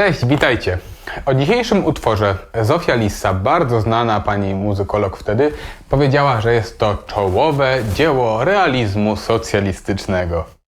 Cześć, witajcie. O dzisiejszym utworze Zofia Lissa, bardzo znana pani muzykolog wtedy, powiedziała, że jest to czołowe dzieło realizmu socjalistycznego.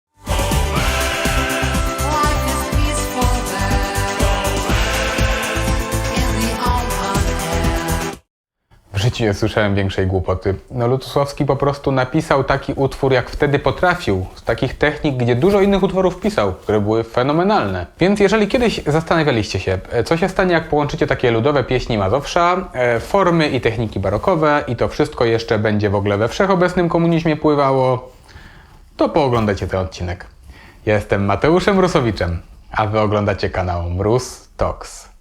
Nie słyszałem większej głupoty. No Lutosławski po prostu napisał taki utwór, jak wtedy potrafił, z takich technik, gdzie dużo innych utworów pisał, które były fenomenalne. Więc jeżeli kiedyś zastanawialiście się, e, co się stanie, jak połączycie takie ludowe pieśni Mazowsza, e, formy i techniki barokowe i to wszystko jeszcze będzie w ogóle we wszechobecnym komunizmie pływało, to pooglądajcie ten odcinek. Ja jestem Mateuszem Rusowiczem, a wy oglądacie kanał Mróz Talks.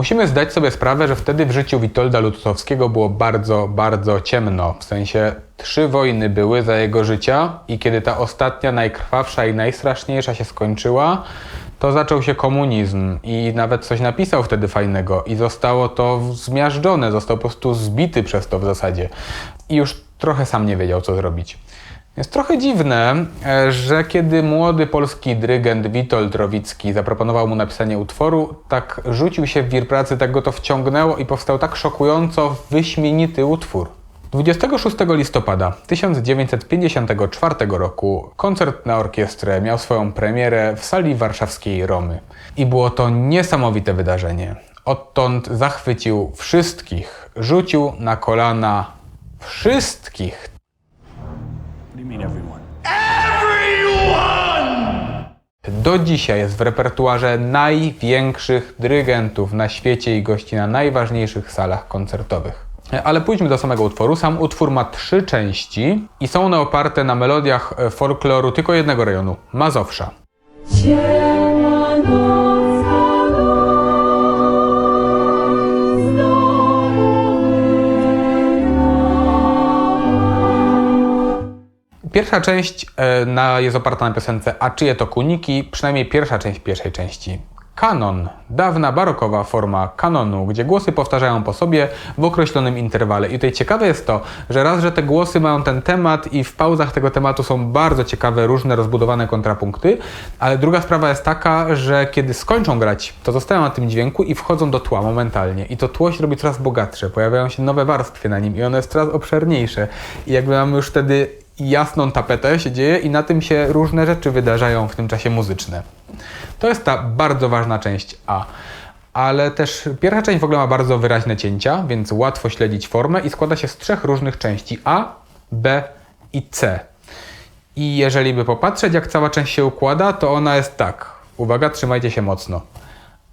Musimy zdać sobie sprawę, że wtedy w życiu Witolda Lutosławskiego było bardzo, bardzo ciemno. W sensie trzy wojny były za jego życia i kiedy ta ostatnia, najkrwawsza i najstraszniejsza się skończyła, to zaczął się komunizm i nawet coś napisał wtedy fajnego i zostało to zmiażdżone, został po prostu zbity przez to w zasadzie. I już trochę sam nie wiedział, co zrobić. Jest trochę dziwne, e, że kiedy młody polski dyrygent Witold Rowicki zaproponował mu napisanie utworu, tak rzucił się w wir pracy, tak go to wciągnęło i powstał tak szokująco wyśmienity utwór. 26 listopada 1954 roku koncert na orkiestrę miał swoją premierę w sali warszawskiej Romy. I było to niesamowite wydarzenie. Odtąd zachwycił wszystkich, rzucił na kolana wszystkich, Do dzisiaj jest w repertuarze największych dyrygentów na świecie i gości na najważniejszych salach koncertowych. Ale pójdźmy do samego utworu. Sam utwór ma trzy części i są one oparte na melodiach e, folkloru tylko jednego rejonu Mazowsza. Ciemna Pierwsza część e, na, jest oparta na piosence A czyje to kuniki? Przynajmniej pierwsza część pierwszej części. Kanon. Dawna barokowa forma kanonu, gdzie głosy powtarzają po sobie w określonym interwale. I tutaj ciekawe jest to, że raz, że te głosy mają ten temat i w pauzach tego tematu są bardzo ciekawe, różne rozbudowane kontrapunkty, ale druga sprawa jest taka, że kiedy skończą grać, to zostają na tym dźwięku i wchodzą do tła momentalnie. I to tło się robi coraz bogatsze, pojawiają się nowe warstwy na nim i one jest coraz obszerniejsze. I jakby mamy już wtedy jasną tapetę się dzieje i na tym się różne rzeczy wydarzają w tym czasie muzyczne. To jest ta bardzo ważna część A. Ale też pierwsza część w ogóle ma bardzo wyraźne cięcia, więc łatwo śledzić formę i składa się z trzech różnych części A, B i C. I jeżeli by popatrzeć, jak cała część się układa, to ona jest tak. Uwaga, trzymajcie się mocno.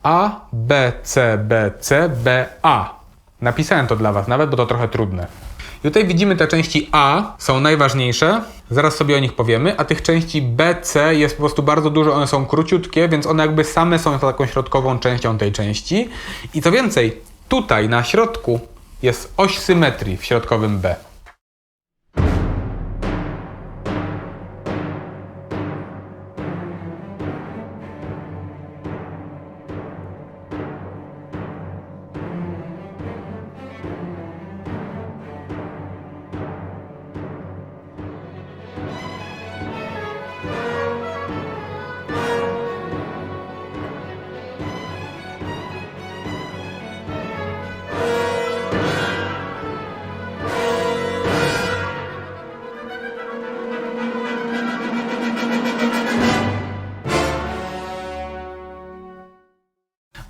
A, B, C, B, C, B, A. Napisałem to dla Was nawet, bo to trochę trudne. I tutaj widzimy te części A są najważniejsze, zaraz sobie o nich powiemy, a tych części B, C jest po prostu bardzo dużo, one są króciutkie, więc one jakby same są taką środkową częścią tej części. I co więcej, tutaj na środku jest oś symetrii w środkowym B.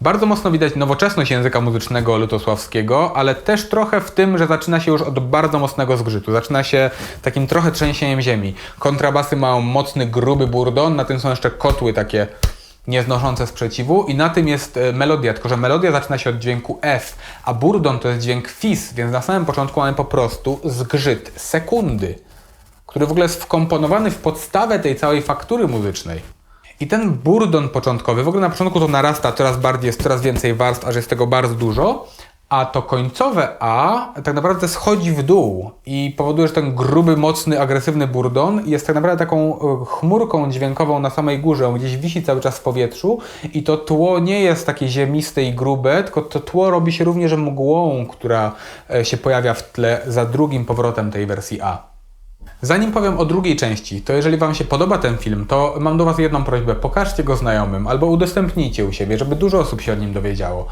Bardzo mocno widać nowoczesność języka muzycznego lutosławskiego, ale też trochę w tym, że zaczyna się już od bardzo mocnego zgrzytu. Zaczyna się takim trochę trzęsieniem ziemi. Kontrabasy mają mocny, gruby burdon, na tym są jeszcze kotły takie nieznoszące sprzeciwu i na tym jest e, melodia, tylko że melodia zaczyna się od dźwięku F, a burdon to jest dźwięk fis, więc na samym początku mamy po prostu zgrzyt sekundy, który w ogóle jest wkomponowany w podstawę tej całej faktury muzycznej. I ten burdon początkowy, w ogóle na początku to narasta coraz bardziej, jest coraz więcej warstw, aż jest tego bardzo dużo, A to końcowe A tak naprawdę schodzi w dół i powoduje, że ten gruby, mocny, agresywny burdon jest tak naprawdę taką e, chmurką dźwiękową na samej górze, on gdzieś wisi cały czas w powietrzu i to tło nie jest takie ziemiste i grube, tylko to tło robi się również mgłą, która e, się pojawia w tle za drugim powrotem tej wersji A. Zanim powiem o drugiej części, to jeżeli Wam się podoba ten film, to mam do Was jedną prośbę: pokażcie go znajomym albo udostępnijcie u siebie, żeby dużo osób się o nim dowiedziało.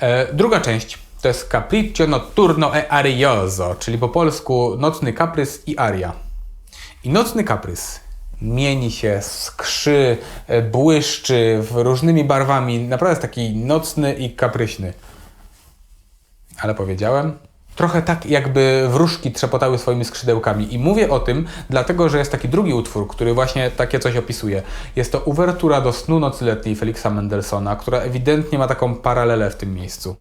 E, druga część to jest Capriccio Notturno e Arioso, czyli po polsku Nocny Kaprys i Aria. I Nocny Kaprys mieni się, skrzy, e, błyszczy w różnymi barwami. Naprawdę jest taki nocny i kapryśny. Ale powiedziałem, trochę tak jakby wróżki trzepotały swoimi skrzydełkami. I mówię o tym, dlatego że jest taki drugi utwór, który właśnie takie coś opisuje. Jest to uwertura do snu nocy letniej Felixa Mendelssohna, która ewidentnie ma taką paralelę w tym miejscu.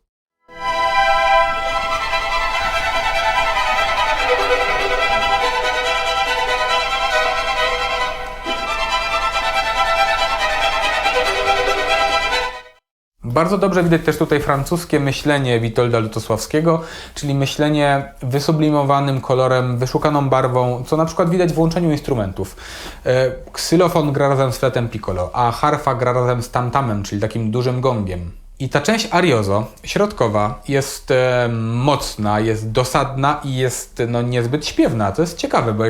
Bardzo dobrze widać też tutaj francuskie myślenie Witolda Lutosławskiego, czyli myślenie wysublimowanym kolorem, wyszukaną barwą, co na przykład widać w łączeniu instrumentów. E, Ksylofon gra razem z fletem piccolo, a harfa gra razem z tamtamem, czyli takim dużym gongiem. I ta część ariozo, środkowa, jest e, mocna, jest dosadna i jest no, niezbyt śpiewna. To jest ciekawe, bo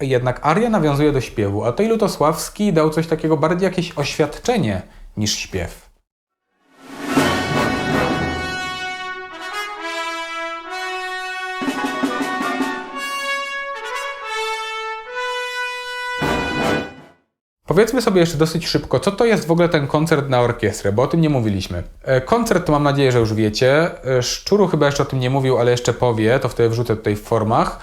jednak, aria nawiązuje do śpiewu, a tutaj Lutosławski dał coś takiego bardziej jakieś oświadczenie niż śpiew. Powiedzmy sobie jeszcze dosyć szybko, co to jest w ogóle ten koncert na orkiestrę, bo o tym nie mówiliśmy. E, Koncert to mam nadzieję, że już wiecie. E, Szczuru chyba jeszcze o tym nie mówił, ale jeszcze powie, to wtedy wrzucę tutaj w formach.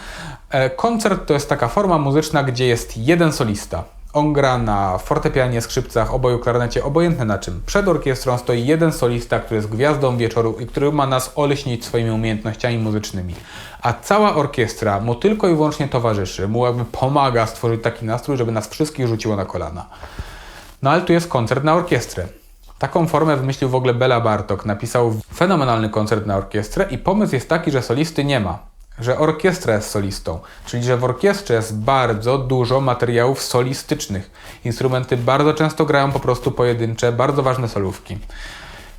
E, Koncert to jest taka forma muzyczna, gdzie jest jeden solista. On gra na fortepianie, skrzypcach, oboju, klarnecie, obojętne na czym. Przed orkiestrą stoi jeden solista, który jest gwiazdą wieczoru i który ma nas oleśnić swoimi umiejętnościami muzycznymi. A cała orkiestra mu tylko i wyłącznie towarzyszy, mu jakby pomaga stworzyć taki nastrój, żeby nas wszystkich rzuciło na kolana. No ale tu jest koncert na orkiestrę. Taką formę wymyślił w ogóle Bela Bartok. Napisał fenomenalny koncert na orkiestrę i pomysł jest taki, że solisty nie ma. Że orkiestra jest solistą. Czyli, że w orkiestrze jest bardzo dużo materiałów solistycznych. Instrumenty bardzo często grają po prostu pojedyncze, bardzo ważne solówki.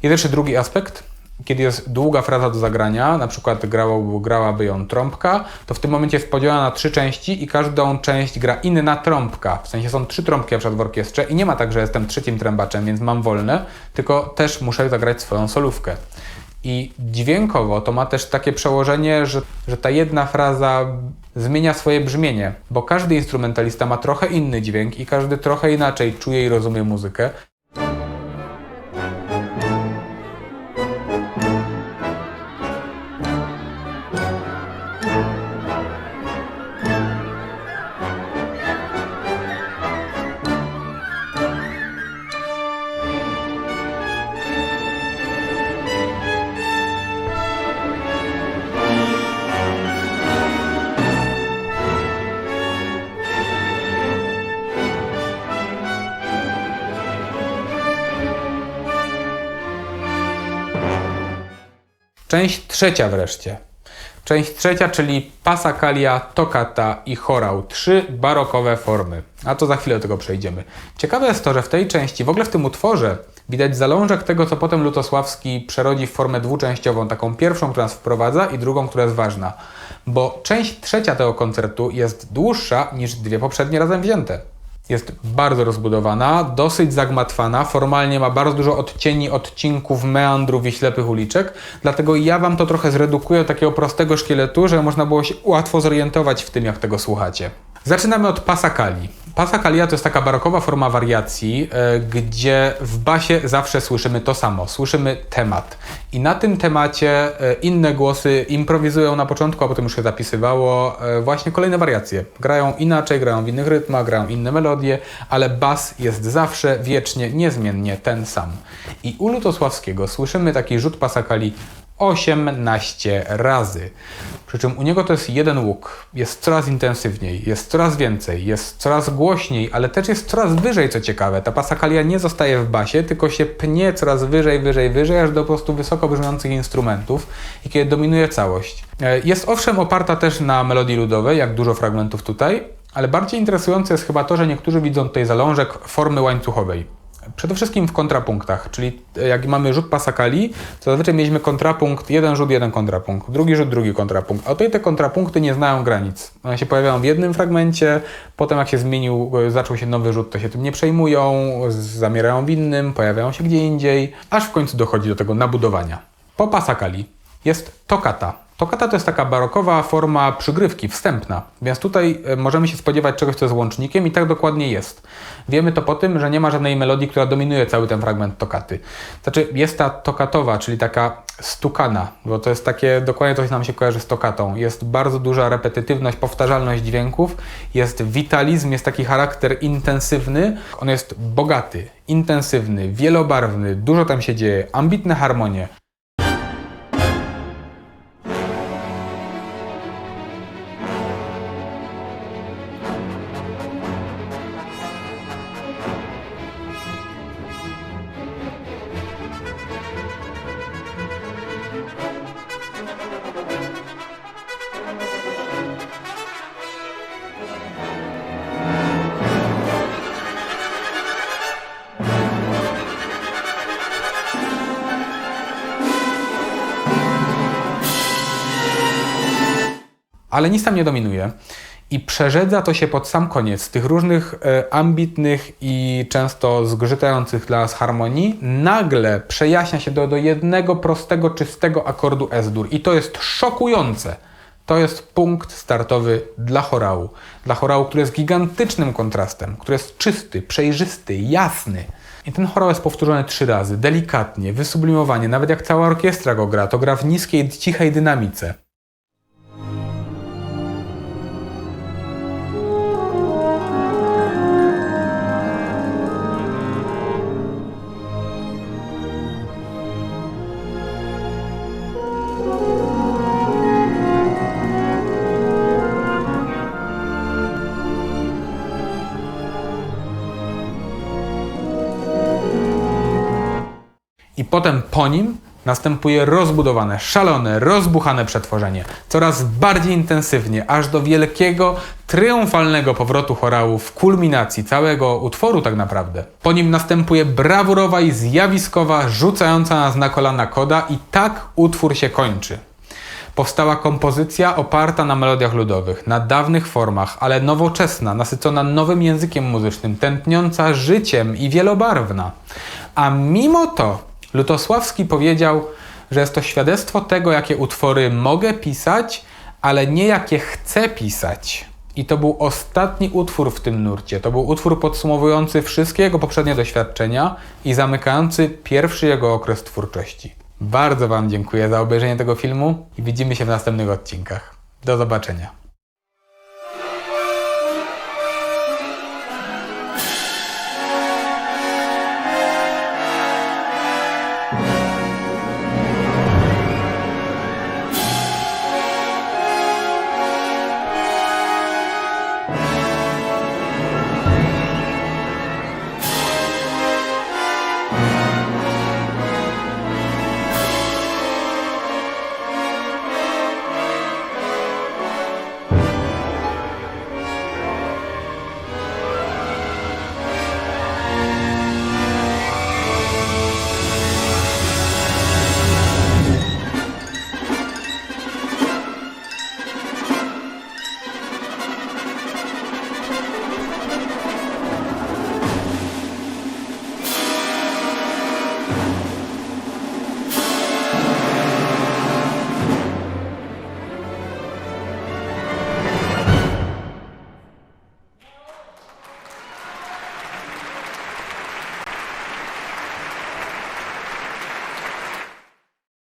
Jest jeszcze drugi aspekt. Kiedy jest długa fraza do zagrania, na przykład grało, grałaby ją trąbka, to w tym momencie jest podzielona na trzy części i każdą część gra inna trąbka. W sensie są trzy trąbki na przykład w orkiestrze i nie ma tak, że jestem trzecim trębaczem, więc mam wolne, tylko też muszę zagrać swoją solówkę. I dźwiękowo to ma też takie przełożenie, że, że ta jedna fraza zmienia swoje brzmienie, bo każdy instrumentalista ma trochę inny dźwięk i każdy trochę inaczej czuje i rozumie muzykę. Część trzecia wreszcie. Część trzecia, czyli Passacaglia, Toccata i Chorał. Trzy barokowe formy. A to za chwilę do tego przejdziemy. Ciekawe jest to, że w tej części, w ogóle w tym utworze, widać zalążek tego, co potem Lutosławski przerodzi w formę dwuczęściową. Taką pierwszą, która nas wprowadza i drugą, która jest ważna. Bo część trzecia tego koncertu jest dłuższa niż dwie poprzednie razem wzięte. Jest bardzo rozbudowana, dosyć zagmatwana, formalnie ma bardzo dużo odcieni, odcinków, meandrów i ślepych uliczek, dlatego ja Wam to trochę zredukuję do takiego prostego szkieletu, żeby można było się łatwo zorientować w tym, jak tego słuchacie. Zaczynamy od Passacagli. Pasakalia to jest taka barokowa forma wariacji, e, gdzie w basie zawsze słyszymy to samo, słyszymy temat. I na tym temacie e, inne głosy improwizują na początku, a potem już się zapisywało e, właśnie kolejne wariacje. Grają inaczej, grają w innych rytmach, grają inne melodie, ale bas jest zawsze, wiecznie, niezmiennie ten sam. I u Lutosławskiego słyszymy taki rzut pasakali 18 razy. Przy czym u niego to jest jeden łuk. Jest coraz intensywniej, jest coraz więcej, jest coraz głośniej, ale też jest coraz wyżej, co ciekawe. Ta pasakalia nie zostaje w basie, tylko się pnie coraz wyżej, wyżej, wyżej, aż do po prostu wysoko brzmiących instrumentów i kiedy dominuje całość. E, Jest owszem oparta też na melodii ludowej, jak dużo fragmentów tutaj, ale bardziej interesujące jest chyba to, że niektórzy widzą tutaj zalążek formy łańcuchowej. Przede wszystkim w kontrapunktach, czyli jak mamy rzut pasakali, to zazwyczaj mieliśmy kontrapunkt, jeden rzut, jeden kontrapunkt, drugi rzut, drugi kontrapunkt. A tutaj te kontrapunkty nie znają granic. One się pojawiają w jednym fragmencie, potem jak się zmienił, zaczął się nowy rzut, to się tym nie przejmują, zamierają w innym, pojawiają się gdzie indziej, aż w końcu dochodzi do tego nabudowania. Po pasakali jest tokata. Tokata to jest taka barokowa forma przygrywki, wstępna, więc tutaj e, możemy się spodziewać czegoś, co jest łącznikiem i tak dokładnie jest. Wiemy to po tym, że nie ma żadnej melodii, która dominuje cały ten fragment tokaty. Znaczy jest ta tokatowa, czyli taka stukana, bo to jest takie, dokładnie to, co nam się kojarzy z tokatą. Jest bardzo duża repetytywność, powtarzalność dźwięków, jest witalizm, jest taki charakter intensywny, on jest bogaty, intensywny, wielobarwny, dużo tam się dzieje, ambitne harmonie. Ale nic tam nie dominuje. I przerzedza to się pod sam koniec tych różnych e, ambitnych i często zgrzytających dla nas harmonii. Nagle przejaśnia się do, do jednego prostego, czystego akordu S-dur. I to jest szokujące. To jest punkt startowy dla chorału. Dla chorału, który jest gigantycznym kontrastem, który jest czysty, przejrzysty, jasny. I ten chorał jest powtórzony trzy razy, delikatnie, wysublimowanie. Nawet jak cała orkiestra go gra, to gra w niskiej, cichej dynamice. Potem po nim następuje rozbudowane, szalone, rozbuchane przetworzenie. Coraz bardziej intensywnie, aż do wielkiego, triumfalnego powrotu chorału w kulminacji całego utworu tak naprawdę. Po nim następuje brawurowa i zjawiskowa, rzucająca nas na kolana koda i tak utwór się kończy. Powstała kompozycja oparta na melodiach ludowych, na dawnych formach, ale nowoczesna, nasycona nowym językiem muzycznym, tętniąca życiem i wielobarwna. A mimo to Lutosławski powiedział, że jest to świadectwo tego, jakie utwory mogę pisać, ale nie jakie chcę pisać. I to był ostatni utwór w tym nurcie. To był utwór podsumowujący wszystkie jego poprzednie doświadczenia i zamykający pierwszy jego okres twórczości. Bardzo Wam dziękuję za obejrzenie tego filmu i widzimy się w następnych odcinkach. Do zobaczenia.